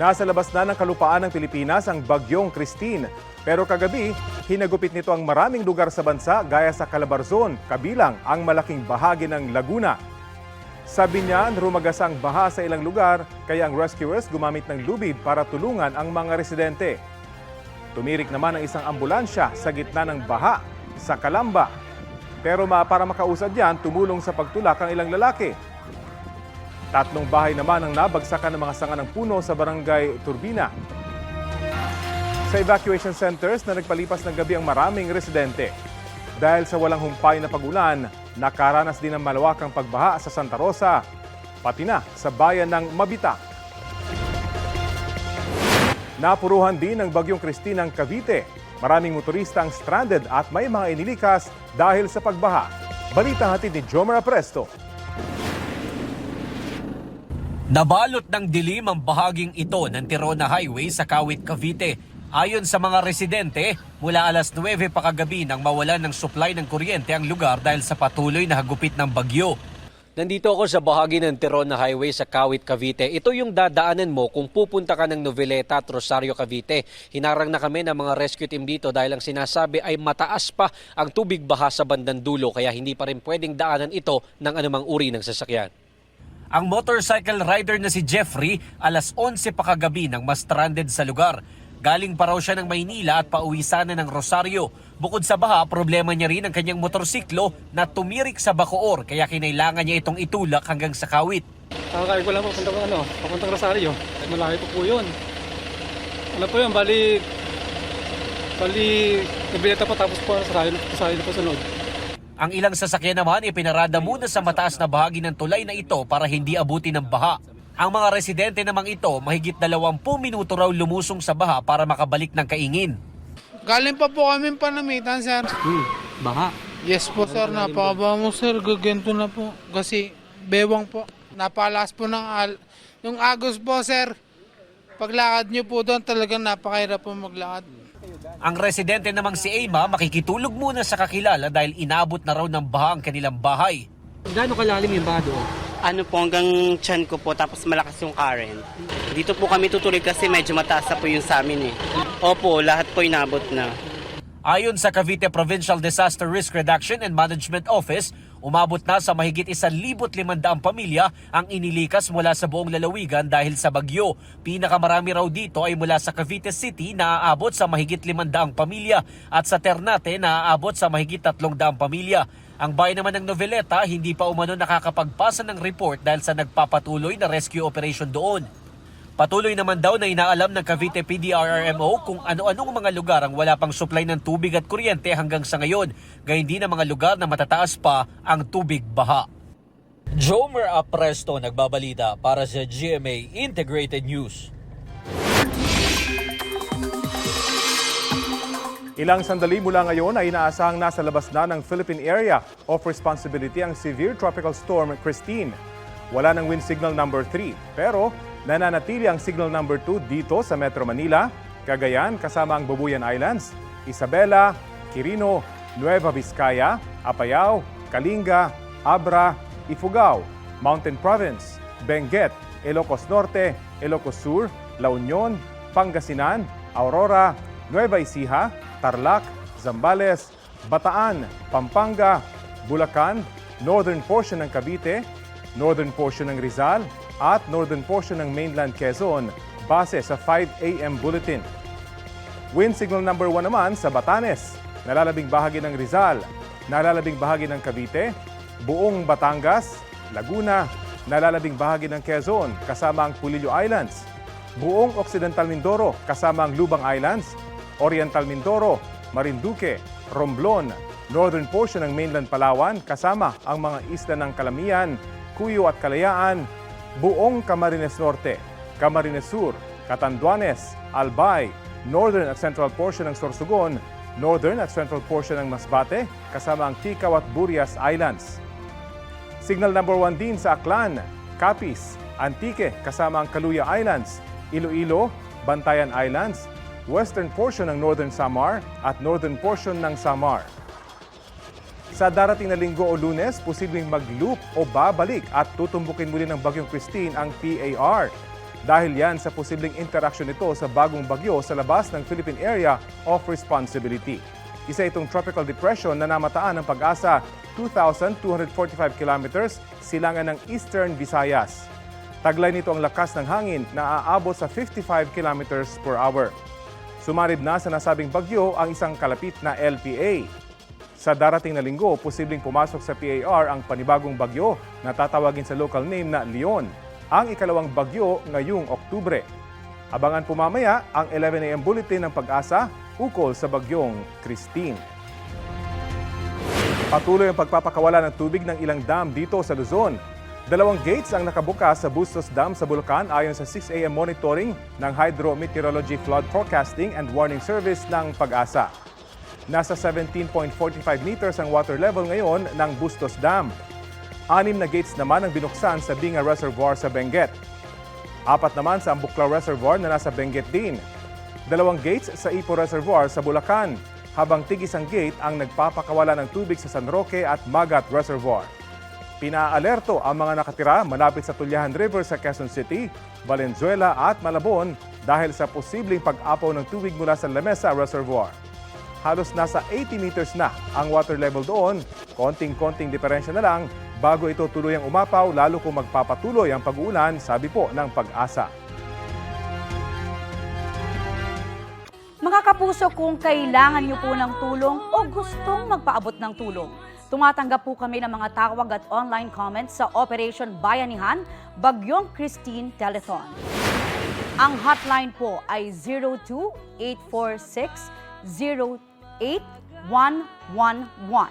Nasa labas na ng kalupaan ng Pilipinas ang bagyong Christine. Pero kagabi, hinagupit nito ang maraming lugar sa bansa gaya sa Calabarzon, kabilang ang malaking bahagi ng Laguna. Sabi niya, rumagas ang baha sa ilang lugar, kaya ang rescuers gumamit ng lubid para tulungan ang mga residente. Tumirik naman ang isang ambulansya sa gitna ng baha sa Kalamba. Pero para makausad yan, tumulong sa pagtulak ang ilang lalaki. Tatlong bahay naman ang nabagsakan ng mga sanga ng puno sa barangay Turbina. Sa evacuation centers na nagpalipas ng gabi ang maraming residente. Dahil sa walang humpay na pagulan, nakaranas din ng malawakang pagbaha sa Santa Rosa, pati na sa bayan ng Mabita. Napuruhan din ng bagyong Christine ang Cavite. Maraming motorista ang stranded at may mga inilikas dahil sa pagbaha. Balita hatid ni Jomar Presto. Nabalot ng dilim ang bahaging ito ng Tirona Highway sa Kawit, Cavite. Ayon sa mga residente, mula alas 9 pa kagabi nang mawalan ng supply ng kuryente ang lugar dahil sa patuloy na hagupit ng bagyo. Nandito ako sa bahagi ng Tirona Highway sa Kawit, Cavite. Ito yung dadaanan mo kung pupunta ka ng Noveleta at Rosario, Cavite. Hinarang na kami ng mga rescue team dito dahil ang sinasabi ay mataas pa ang tubig baha sa bandang dulo kaya hindi pa rin pwedeng daanan ito ng anumang uri ng sasakyan. Ang motorcycle rider na si Jeffrey, alas 11 pa kagabi nang mas stranded sa lugar. Galing pa raw siya ng Maynila at pauwi sana ng Rosario. Bukod sa baha, problema niya rin ang kanyang motorsiklo na tumirik sa Bacoor kaya kinailangan niya itong itulak hanggang sa kawit. Kakakain ko lang po, punta ko ano, papuntang Rosario. Malaki po po yun. Ano po yun, bali, bali, nabileta po tapos po Rosario, Rosario na po sunod. Ang ilang sasakyan naman ipinarada muna sa mataas na bahagi ng tulay na ito para hindi abutin ng baha. Ang mga residente namang ito, mahigit 20 minuto raw lumusong sa baha para makabalik ng kaingin. Galing pa po kami panamitan, sir. Hmm, baha. Yes po, sir. Napakaba mo, sir. Gagento na po. Kasi bewang po. Napalas po ng al... Yung agos po, sir. Paglakad nyo po doon, talagang napakahirap po maglakad. Ang residente namang si Emma makikitulog muna sa kakilala dahil inabot na raw ng baha ang kanilang bahay. Gaano kalalim yung baha doon? ano po hanggang chan ko po tapos malakas yung current. Dito po kami tutuloy kasi medyo mataas na po yung sa amin eh. Opo, lahat po inabot na. Ayon sa Cavite Provincial Disaster Risk Reduction and Management Office, umabot na sa mahigit 1,500 pamilya ang inilikas mula sa buong lalawigan dahil sa bagyo. Pinakamarami raw dito ay mula sa Cavite City na aabot sa mahigit 500 pamilya at sa Ternate na aabot sa mahigit 300 pamilya. Ang bayan naman ng Noveleta hindi pa umano nakakapagpasa ng report dahil sa nagpapatuloy na rescue operation doon. Patuloy naman daw na inaalam ng Cavite PDRRMO kung ano-anong mga lugar ang wala pang supply ng tubig at kuryente hanggang sa ngayon, gayon din ang mga lugar na matataas pa ang tubig baha. Jomer Apresto nagbabalita para sa GMA Integrated News. Ilang sandali mula ngayon ay inaasahang nasa labas na ng Philippine Area of Responsibility ang severe tropical storm Christine. Wala ng wind signal number 3 pero nananatili ang signal number 2 dito sa Metro Manila, Cagayan kasama ang Babuyan Islands, Isabela, Quirino, Nueva Vizcaya, Apayao, Kalinga, Abra, Ifugao, Mountain Province, Benguet, Ilocos Norte, Ilocos Sur, La Union, Pangasinan, Aurora, Nueva Ecija, Tarlac, Zambales, Bataan, Pampanga, Bulacan, northern portion ng Cavite, northern portion ng Rizal, at northern portion ng mainland Quezon base sa 5 a.m. bulletin. Wind signal number 1 naman sa Batanes, nalalabing bahagi ng Rizal, nalalabing bahagi ng Cavite, buong Batangas, Laguna, nalalabing bahagi ng Quezon kasama ang Pulillo Islands, buong Occidental Mindoro kasama ang Lubang Islands, Oriental Mindoro, Marinduque, Romblon, northern portion ng mainland Palawan kasama ang mga isla ng Calamian, Cuyo at Kalayaan, buong Camarines Norte, Camarines Sur, Catanduanes, Albay, northern at central portion ng Sorsogon, northern at central portion ng Masbate kasama ang Ticao at Burias Islands. Signal number 1 din sa Aklan, Capiz, Antique kasama ang Kaluya Islands, Iloilo, Bantayan Islands, western portion ng Northern Samar at northern portion ng Samar. Sa darating na linggo o lunes, posibleng mag-loop o babalik at tutumbukin muli ng Bagyong Christine ang PAR. dahil yan sa posibleng interaksyon nito sa bagong bagyo sa labas ng Philippine Area of Responsibility. Isa itong tropical depression na namataan ng pag-asa 2,245 kilometers silangan ng Eastern Visayas. Taglay nito ang lakas ng hangin na aabot sa 55 kilometers per hour. Sumarib na sa nasabing bagyo ang isang kalapit na LPA. Sa darating na linggo, posibleng pumasok sa PAR ang panibagong bagyo na tatawagin sa local name na Leon, ang ikalawang bagyo ngayong Oktubre. Abangan po mamaya ang 11 a.m. bulletin ng pag-asa ukol sa bagyong Christine. Patuloy ang pagpapakawala ng tubig ng ilang dam dito sa Luzon. Dalawang gates ang nakabukas sa Bustos Dam sa Bulacan ayon sa 6 a.m. monitoring ng Hydrometeorology Flood Forecasting and Warning Service ng Pag-asa. Nasa 17.45 meters ang water level ngayon ng Bustos Dam. Anim na gates naman ang binuksan sa Binga Reservoir sa Benguet. Apat naman sa Ambuklaw Reservoir na nasa Benguet din. Dalawang gates sa Ipo Reservoir sa Bulacan, habang tig isang gate ang nagpapakawala ng tubig sa San Roque at Magat Reservoir. Pinaalerto ang mga nakatira malapit sa Tulyahan River sa Quezon City, Valenzuela at Malabon dahil sa posibleng pag-apaw ng tubig mula sa Lamesa Reservoir. Halos nasa 80 meters na ang water level doon, konting-konting diferensya na lang bago ito tuluyang umapaw lalo kung magpapatuloy ang pag-uulan, sabi po ng pag-asa. Mga kapuso, kung kailangan niyo po ng tulong o gustong magpaabot ng tulong, tumatanggap po kami ng mga tawag at online comments sa Operation Bayanihan Bagyong Christine Telethon. Ang hotline po ay 02-846-08111.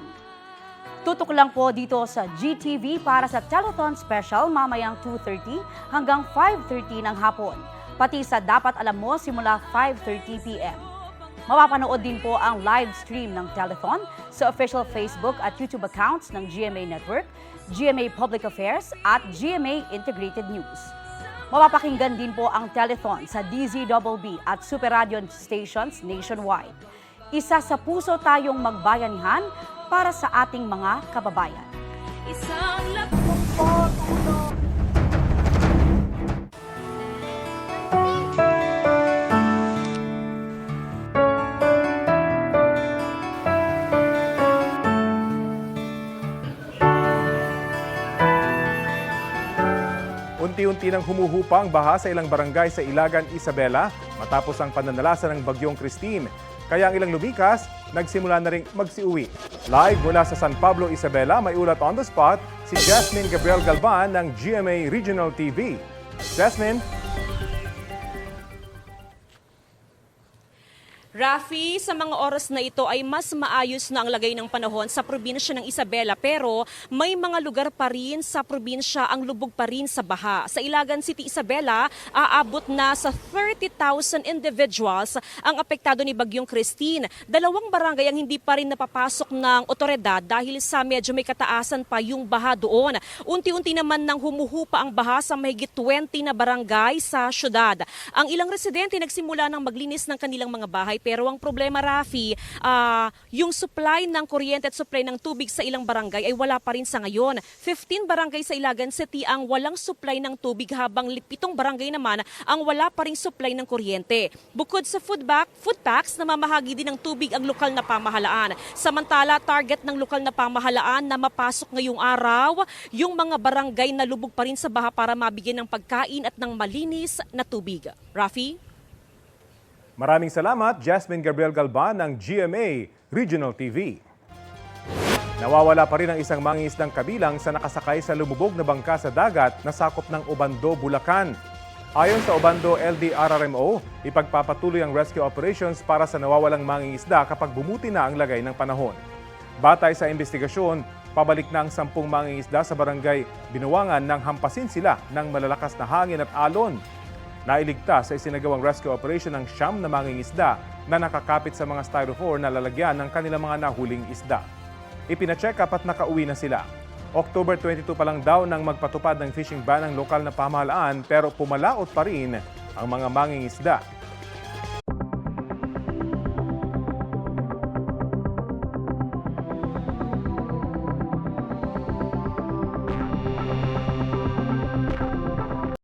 Tutok lang po dito sa GTV para sa Telethon Special mamayang 2.30 hanggang 5.30 ng hapon. Pati sa Dapat Alam Mo simula 5.30 p.m. Mapapanood din po ang live stream ng Telethon sa official Facebook at YouTube accounts ng GMA Network, GMA Public Affairs at GMA Integrated News. Mapapakinggan din po ang Telethon sa DZBB at Super Radio stations nationwide. Isa sa puso tayong magbayanihan para sa ating mga kababayan. Isang lakbong po tulong Unti-unti nang humuhupa ang baha sa ilang barangay sa Ilagan, Isabela matapos ang pananalasa ng bagyong Christine. Kaya ang ilang lumikas, nagsimula na rin magsiuwi. Live mula sa San Pablo, Isabela, may ulat on the spot si Jasmine Gabriel Galvan ng GMA Regional TV. Jasmine, Rafi, sa mga oras na ito ay mas maayos na ang lagay ng panahon sa probinsya ng Isabela pero may mga lugar pa rin sa probinsya ang lubog pa rin sa baha. Sa Ilagan City, Isabela, aabot na sa 30,000 individuals ang apektado ni Bagyong Christine. Dalawang barangay ang hindi pa rin napapasok ng otoridad dahil sa medyo may kataasan pa yung baha doon. Unti-unti naman nang humuhupa ang baha sa mahigit 20 na barangay sa syudad. Ang ilang residente nagsimula ng maglinis ng kanilang mga bahay pero ang problema, Rafi, ah, yung supply ng kuryente at supply ng tubig sa ilang barangay ay wala pa rin sa ngayon. 15 barangay sa Ilagan City ang walang supply ng tubig habang pitong barangay naman ang wala pa rin supply ng kuryente. Bukod sa food, back, food packs, namamahagi din ng tubig ang lokal na pamahalaan. Samantala, target ng lokal na pamahalaan na mapasok ngayong araw yung mga barangay na lubog pa rin sa baha para mabigyan ng pagkain at ng malinis na tubig. Rafi? Maraming salamat Jasmine Gabriel Galvan ng GMA Regional TV. Nawawala pa rin ang isang mangingisdang kabilang sa nakasakay sa lumubog na bangka sa dagat na sakop ng Obando, Bulacan. Ayon sa Obando LDRRMO, ipagpapatuloy ang rescue operations para sa nawawalang mangingisda kapag bumuti na ang lagay ng panahon. Batay sa investigasyon, pabalik na ang sampung mangingisda sa barangay Binuwangan nang hampasin sila ng malalakas na hangin at alon. Nailigtas sa isinagawang rescue operation ng siyam na mangingisda na nakakapit sa mga styrofoam na lalagyan ng kanilang mga nahuling isda. Ipinacheck up at nakauwi na sila. October 22 pa lang daw nang magpatupad ng fishing ban ng lokal na pamahalaan pero pumalaot pa rin ang mga mangingisda